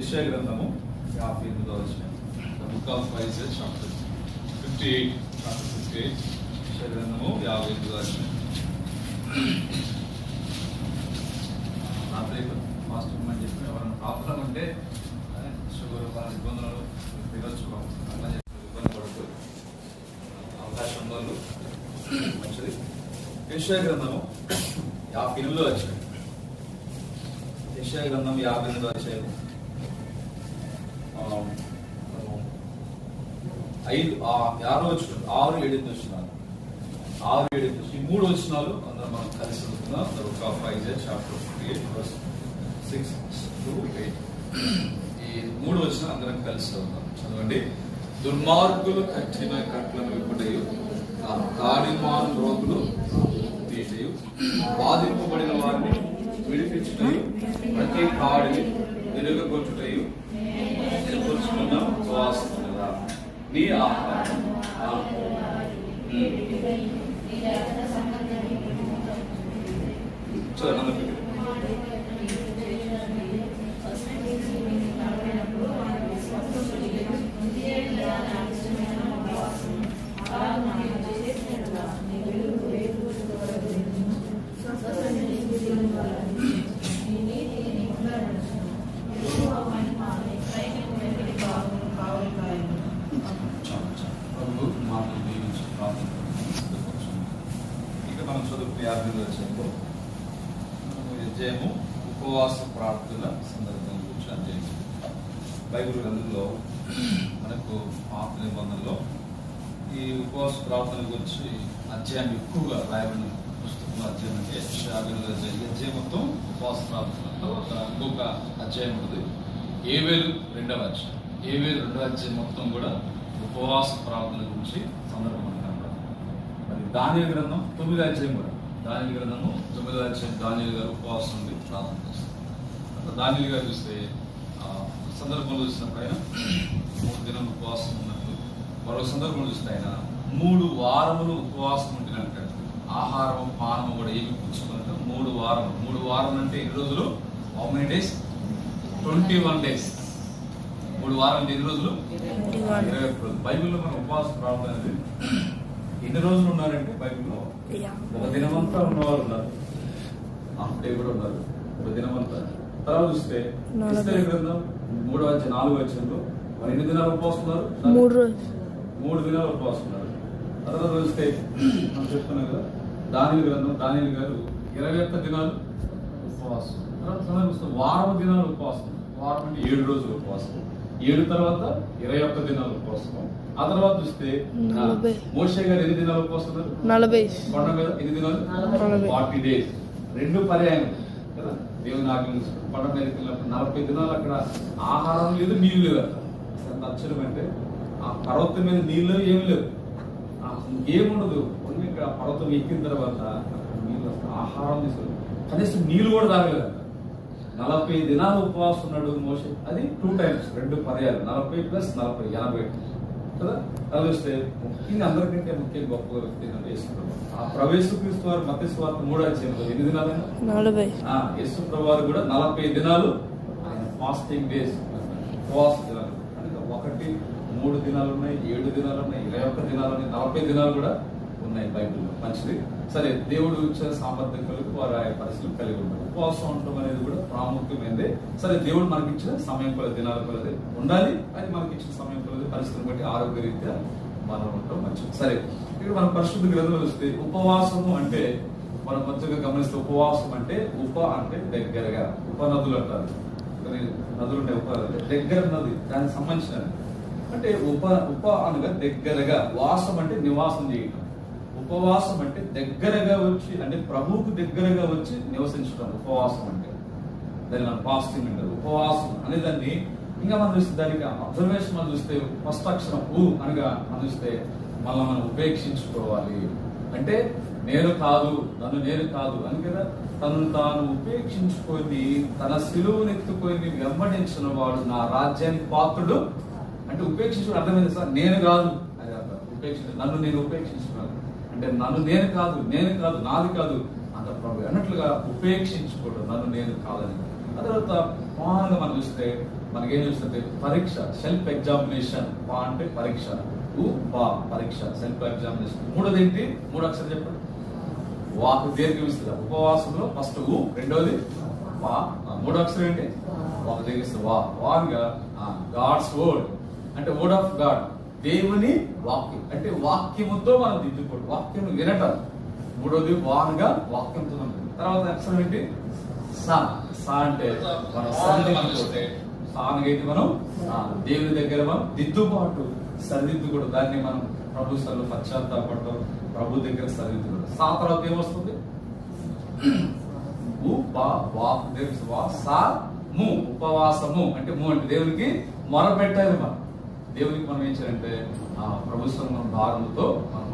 యెషయా గ్రంథము యాభై ఎనిమిదో వచ్చిన book of wises chapter fifty eight chapter fifty eight యెషయా గ్రంథము యాభై ఎనిమిదో వచ్చిన రాత్రి మాస్టర్ అని చెప్పి ఎవరైనా ప్రాబ్లం ఉంటే షుగర్ వాళ్ళ ఇబ్బందులు తినొచ్చు అట్లా చెప్పి ఇబ్బంది పడద్దు. అవకాశం వాళ్ళు మంచిది. యెషయా గ్రంథము యాభై ఎనిమిదో వచ్చిన యెషయా గ్రంథం యాభై ఎనిమిదో ఆ, ఐదు ఆరో వచ్చిన ఆరు ఏడు వచ్చినారు. ఆరు ఏడు వచ్చి ఈ మూడు వచ్చినాలు అందరం మనం కలిసి ఉంటున్నాం. ఒక five chapter eight six two eight ఈ మూడు వచ్చిన అందరం కలిసి ఉన్నాం చదవండి. దుర్మార్గులు కఠిన కట్లను విప్పుటయు దాడిమాన్ రోగులు తీటయు బాధింపబడిన వారిని విడిపించుటయు ప్రతి కాడిని విరగొట్టుటయు నీ ఆహారం ఆ, ఉమ్. చదవండి చాలు, చాలు. ప్రభు మాటలు దీవించి ప్రార్థన చేస్తున్నాం. ఇక మనం చదువుకునే యాభై విజయము ఉపవాస ప్రార్థన సందర్భం గురించి అధ్యయనం బైబిల్ గ్రంథంలో మనకు పాత నిబంధనలో ఈ ఉపవాస ప్రార్థన గురించి అధ్యాయం ఎక్కువగా రాయబడిన పుస్తకం అధ్యాయం అంటే షాబిల్ అధ్యాయం మొత్తం ఉపవాస ప్రార్థనతో ఇంకొక అధ్యాయం ఉంది ఏవేలు రెండవ అధ్యాయం ఏవేలు రెండవ అధ్యాయం మొత్తం కూడా ఉపవాస ప్రార్థన గురించి సందర్భం దాని గ్రంథం తొమ్మిది అధ్యాయం కూడా. దాని గ్రంథము తొమ్మిదో అధ్యాయం దానియలు గారు ఉపవాసం ఉండి ప్రార్థన చేస్తారు. అట్లా దానియలు గారు చూస్తే సందర్భంలో చూసినప్పుడు ఆయన మూడు దినం ఉపవాసం ఉన్నట్టు మరో సందర్భంలో చూస్తే ఆయన మూడు వారములు ఉపవాసం ఉండినట్టు ఆహారం పానము కూడా ఏమి పుచ్చుకున్నట్టు మూడు వారములు. మూడు వారం అంటే ఎన్ని రోజులు? How many days twenty one days మూడు వారం అంటే ఎన్ని రోజులు? ఇరవై రోజులు. బైబిల్లో మన ఉపవాస ప్రార్థన అనేది ఎన్ని రోజులు ఉన్నారంటే బైబిల్లో? ఒక దినమంతా ఉన్నవారు ఉన్నారు. హాఫ్ డే కూడా ఉన్నారు. ఒక దినమంతా. తర్వాత చూస్తే. ఇస్తరి గ్రంథం మూడో వచ్చి నాలుగో వచ్చంలో మరి ఎన్ని దినాలు ఉపవాసం ఉన్నారు మూడు మూడు దినాలు ఉపవాసం ఉన్నారు తర్వాత చూస్తే మనం చెప్తున్నాం కదా దానిల గ్రంథం దానిల గారు ఇరవై ఒక్క దినాలు ఉపవాసం. తర్వాత వారం దినాలు ఉపవాసం. వారం అంటే ఏడు రోజులు ఉపవాసం. ఏడు తర్వాత ఇరవై ఒక్క దినాలు ఉపవాసం ఆ తర్వాత చూస్తే. మోషే గారు ఎన్ని దినాలు నలభై. కొండ మీద ఎన్ని దినాలు. Forty days. రెండు పర్యాయం కదా? దేవుని ఆజ్ఞ కొండ మీదకి వెళ్ళినప్పుడు నలభై దినాలు అక్కడ ఆహారం లేదు నీళ్ళు లేదు అక్కడ. ఆశ్చర్యం అంటే ఆ పర్వతం మీద నీళ్ళు ఏమి లేవు. ఇంకేముండదు. ఇక్కడ పర్వతం ఎక్కిన తర్వాత నీళ్ళు ఆహారం తీసుకోలేదు కనీసం నీళ్ళు కూడా తాగలేదు. నలభై దినాలు ఉపవాసం ఉన్నాడు మోసే అది టూ టైమ్స్ రెండు పర్యాలు నలభై ప్లస్ నలభై ఎనభై. కదా? అది వస్తే ముఖ్యంగా అందరికంటే ముఖ్య గొప్ప వ్యక్తి. ఆ ప్రవేశ క్రీస్తు వారు మత స్వార్థ మూడో అధ్యాయంలో ఎన్ని ఆ యేసు ప్రభు కూడా నలభై దినాలు ఆయన ఫాస్టింగ్ డేస్ ఉపవాస దినాలు. అంటే ఒకటి మూడు దినాలు ఉన్నాయి ఏడు దినాలు ఉన్నాయి ఇరవై ఒక్క దినాలు ఉన్నాయి నలభై దినాలు కూడా ఉన్నాయి బైబిల్లో మంచిది. సరే దేవుడు ఇచ్చిన సామర్థ్యం వారు ఆ పరిస్థితులు కలిగి ఉన్నారు. ఉపవాసం ఉండటం అనేది కూడా ప్రాముఖ్యమైనది. సరే దేవుడు మనకి ఇచ్చిన సమయం కొలది దినాల కొలది ఉండాలి. అది మనకి ఇచ్చిన సమయం కొలది పరిస్థితిని బట్టి ఆరోగ్య రీత్యా మనం ఉండటం మంచిది. సరే ఇక్కడ మన పరిశుద్ధ గ్రంథంలో వస్తే ఉపవాసము అంటే మనం మంచిగా గమనిస్తే ఉపవాసం అంటే ఉప అంటే దగ్గరగా ఉపనదులు అంటారు. నదులు ఉంటాయి ఉప దగ్గర నది దానికి సంబంధించినది అంటే ఉప ఉప అనగా దగ్గరగా వాసం అంటే నివాసం చేయటం. ఉపవాసం అంటే దగ్గరగా వచ్చి అంటే ప్రభువుకు దగ్గరగా వచ్చి నివసించడం. ఉపవాసం అంటే. దాన్ని మనం పాస్టింగ్ అంటారు. ఉపవాసం అనే దాన్ని ఇంకా మనం చూస్తే దానికి అబ్జర్వేషన్ మనం చూస్తే ఫస్ట్ అక్షరం ఊ అనగా మనం చూస్తే మళ్ళీ మనం ఉపేక్షించుకోవాలి. అంటే నేను కాదు నన్ను నేను కాదు అని కదా? తను తాను ఉపేక్షించుకొని తన సిలువునెత్తుకొని వెంబడించిన వాడు నా రాజ్యానికి పాత్రుడు. అంటే ఉపేక్షించుకుని అర్థమైంది సార్? నేను కాదు. అది అర్థం. ఉపేక్షించు నన్ను నేను ఉపేక్షించుకున్నాను. అంటే నన్ను నేను కాదు నేను కాదు నాది కాదు అంత ప్రభు అన్నట్లుగా ఉపేక్షించుకోవడం నన్ను నేను కాదని. ఆ తర్వాత మామూలుగా మనం చూస్తే మనకేం చూస్తుంటే పరీక్ష సెల్ఫ్ ఎగ్జామినేషన్ పా అంటే పరీక్ష. ఉ పా పరీక్ష. సెల్ఫ్ ఎగ్జామినేషన్ మూడోది ఏంటి మూడు అక్షరం చెప్పండి. వాక్ దీర్ఘ విస్తృత ఉపవాసంలో ఫస్ట్ ఊ రెండోది వా. మూడో అక్షరం ఏంటి? వాక్ దీర్ఘ విస్తృత వా. వాగా గాడ్స్ వర్డ్ అంటే వర్డ్ ఆఫ్ గాడ్ దేవుని వాక్యం. అంటే వాక్యముతో మనం దిద్దుకోవడం. వాక్యం వినటం. మూడోది వాన్గా వాక్యంతో తర్వాత అక్షరం ఏంటి సా సా అంటే మనం సరిదిద్దుకోవడం సానగైతే మనం దేవుని దగ్గర మనం దిద్దుబాటు సరిదిద్దుకోవడం. దాన్ని మనం ప్రభు సర్లు పశ్చాత్తాపడటం ప్రభు దగ్గర సరిదిద్దుకోవడం. సా తర్వాత ఏమొస్తుంది? ఉ ఉపవాసము. అంటే ము అంటే దేవునికి మొరపెట్టాలి మనం. దేవునికి మనం ఏం చేయాలంటే ఆ ప్రభుత్వం భాగంతో మనం